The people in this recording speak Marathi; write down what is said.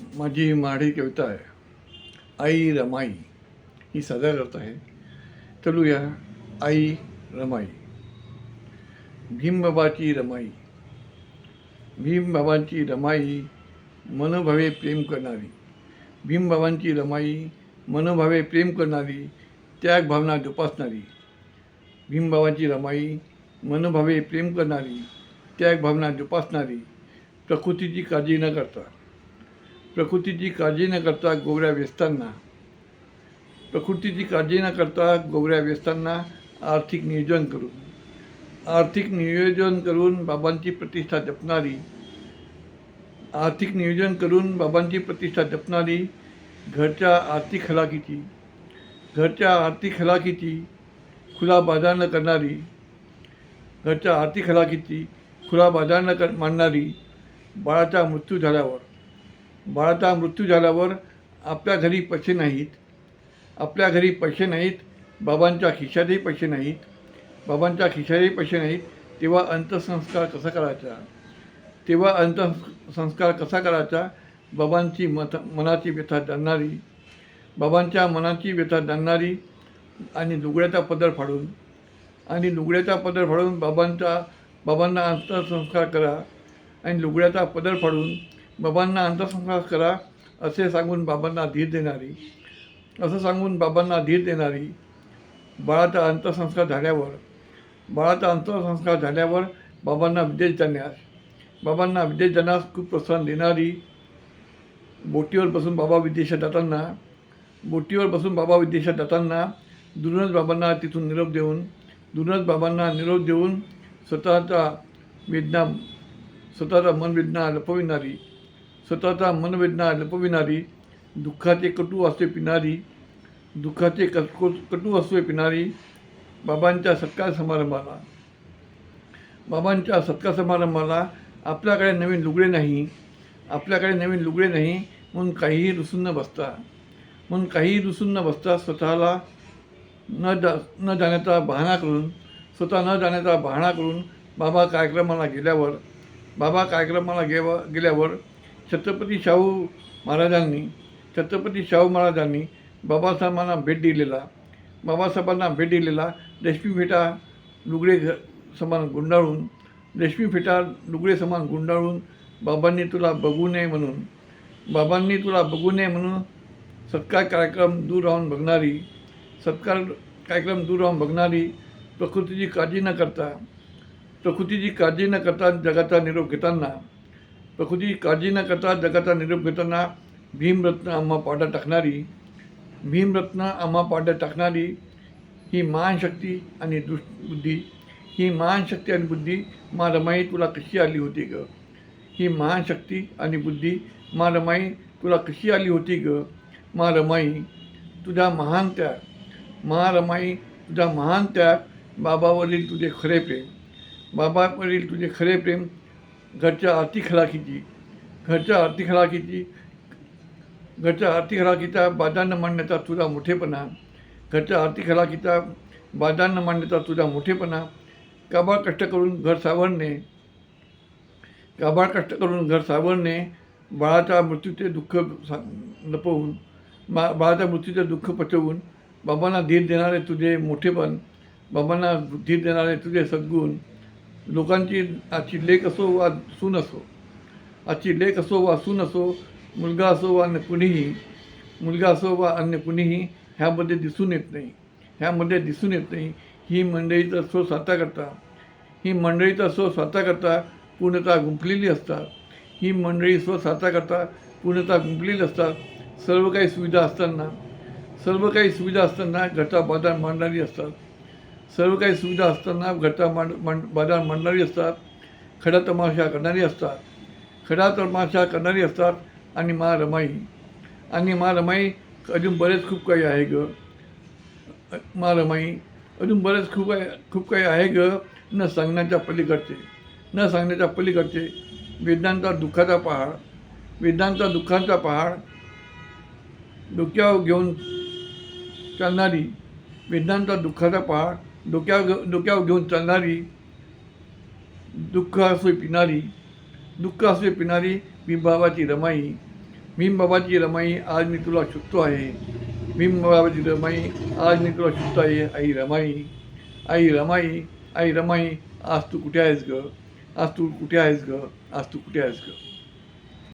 माझी माढी कविता आहे. आई रमाई. ही सादर करत आहे. चलूया. आई रमाई. भीमबाबाची रमाई. भीमबाबांची रमाई मनोभावे प्रेम करणारी. भीमबाबांची रमाई मनोभावे प्रेम करणारी त्याग भावना जोपासणारी. भीमबाबांची रमाई मनोभावे प्रेम करणारी त्याग भावना जोपासणारी प्रकृतीची काळजी न करता. प्रकृतीची काळजी न करता गोवऱ्या व्यस्तांना प्रकृतीची काळजी न करता गोवऱ्या व्यस्तांना आर्थिक नियोजन करून आर्थिक नियोजन करून बाबांची प्रतिष्ठा जपणारी आर्थिक नियोजन करून बाबांची प्रतिष्ठा जपणारी घरच्या आर्थिक हलाखीची घरच्या आर्थिक हलाखीची खुला बाजार न करणारी घरच्या आर्थिक हलाखीची खुला बाजार न कर मांडणारी बाळाचा मृत्यू झाल्यावर बाळाचा मृत्यू झाल्यावर आपल्या घरी पैसे नाहीत. आपल्या घरी पैसे नाहीत. बाबांच्या खिशातही पैसे नाहीत. बाबांच्या खिशातही पैसे नाहीत. तेव्हा अंत्यसंस्कार कसा करायचा? तेव्हा अंत्यसंस्कार कसा करायचा? बाबांची मत मनाची व्यथा जाणणारी बाबांच्या मनाची व्यथा जाणणारी आणि लुगड्याचा पदर फाडून आणि लुगड्याचा पदर फाडून बाबांचा बाबांना अंत्यसंस्कार करा आणि लुगड्याचा पदर फाडून बाबांना अंतसंस्कार करा असे सांगून बाबांना धीर देणारी असं सांगून बाबांना धीर देणारी बाळाचा अंतसंस्कार झाल्यावर बाळाचा अंतसंस्कार झाल्यावर बाबांना विदेश जाण्यास बाबांना विदेश जाण्यास खूप प्रोत्साहन देणारी बोटीवर बसून बाबा विदेशात जाताना बोटीवर बसून बाबा विदेशात जाताना दुरूनच बाबांना तिथून निरोप देऊन दुरूनच बाबांना निरोप देऊन स्वतःचा वेदना स्वतःचा मनवेदना लपविणारी स्वतःचा मनवेदना लपविणारी दुःखाचे कटू असे पिणारी दुःखाचे कटको कटू असे पिणारी बाबांच्या सत्कार समारंभाला. बाबांच्या सत्कार समारंभाला आपल्याकडे नवीन लुगडे नाही आपल्याकडे नवीन लुगडे नाही म्हणून काहीही रुसून न बसता म्हणून काहीही रुसून न बसता स्वतःला न जा न जाण्याचा बहाणा करून स्वतः न जाण्याचा बहाणा करून बाबा कार्यक्रमाला गेल्यावर बाबा कार्यक्रमाला गेव गेल्यावर छत्रपती शाहू महाराजांनी छत्रपती शाहू महाराजांनी बाबासाहेबांना भेट दिलेला बाबासाहेबांना भेट दिलेला रेशमी फेटा लुगडे घ समान गुंडाळून रेशमी फेटा लुगडे समान गुंडाळून बाबांनी तुला बघू नये म्हणून बाबांनी तुला बघू नये म्हणून सत्कार कार्यक्रम दूर राहून बघणारी सत्कार कार्यक्रम दूर राहून बघणारी प्रकृतीची काळजी न करता प्रकृतीची काळजी न करता जगाचा निरोप घेताना प्रकृती काळजी न करता जगाचा निरोप घेताना भीमरत्न आम्हा पाड्या टाकणारी भीमरत्न आम्हा पाड्या टाकणारी ही महान शक्ती आणि दुष बुद्धी ही महान शक्ती आणि बुद्धी मा रमाई तुला कशी आली होती ग? ही महान शक्ती आणि बुद्धी मा रमाई तुला कशी आली होती ग? मा रमाई तुझा महान त्याग मा रमाई तुझा महान त्याग बाबावरील तुझे खरे प्रेम बाबावरील तुझे खरे प्रेम घरच्या आर्थिक हलाखीची घरच्या आर्थिक हलाखीची घरच्या आर्थिक हलाखीचा बाजांना मांडण्याचा तुझा मोठेपणा घरच्या आर्थिक हलाखीचा बाजांना मांडण्याचा तुझा मोठेपणा काबाळ कष्ट करून घर सावरणे काबाळ कष्ट करून घर सावरणे बाळाच्या मृत्यूचे दुःख सा लपवून बा बाळाच्या मृत्यूचे दुःख पचवून बाबांना धीर देणारे तुझे मोठेपण बाबांना धीर देणारे तुझे सद्गुण लोकांची आजची लेख असो वा सून असो आजची लेख असो वा सून असो मुलगा असो वा अन्य कुणीही मुलगा असो वा अन्य कुणीही ह्यामध्ये दिसून येत नाही. ह्यामध्ये दिसून येत नाही. ही मंडळीचा स्व स्वतः करता ही मंडळीचा स्व स्वतः करता पूर्णतः गुंफलेली असतात. ही मंडळी स्व स्वतः करता पूर्णतः गुंफलेली असतात. सर्व काही सुविधा असताना सर्व काही सुविधा असताना घरचा बाधा मांडणारी असतात. सर्व काही सुविधा असताना घटा मांड मांड बाजार मांडणारी असतात खडा तमाशा करणारी असतात खडा तमाशा करणारी असतात आणि मा रमाई. आणि मा रमाई अजून बरेच खूप काही आहे ग. मा रमाई अजून बरेच खूप आहे खूप काही आहे ग. न सांगण्याच्या पलीकडचे. न सांगण्याच्या पलीकडचे. वेदांचा दुःखाचा पहाड. वेदांचा दुःखांचा पहाड. डोक्यावर घेऊन चालणारी वेदांचा दुःखाचा पहाड. डोक्यावर डोक्यावर घेऊन चालणारी दुःख असे पिणारी दुःख असे पिणारी भीमबाबाची रमाई. भीमबाबाची रमाई आज मी तुला शोधतो आहे. भीमबाबाची रमाई आज मी तुला शोधतो आहे. आई रमाई आई रमाई आई रमाई आज तू कुठे आहेस ग? आज तू कुठे आहेस ग? आज तू कुठे आहेस ग?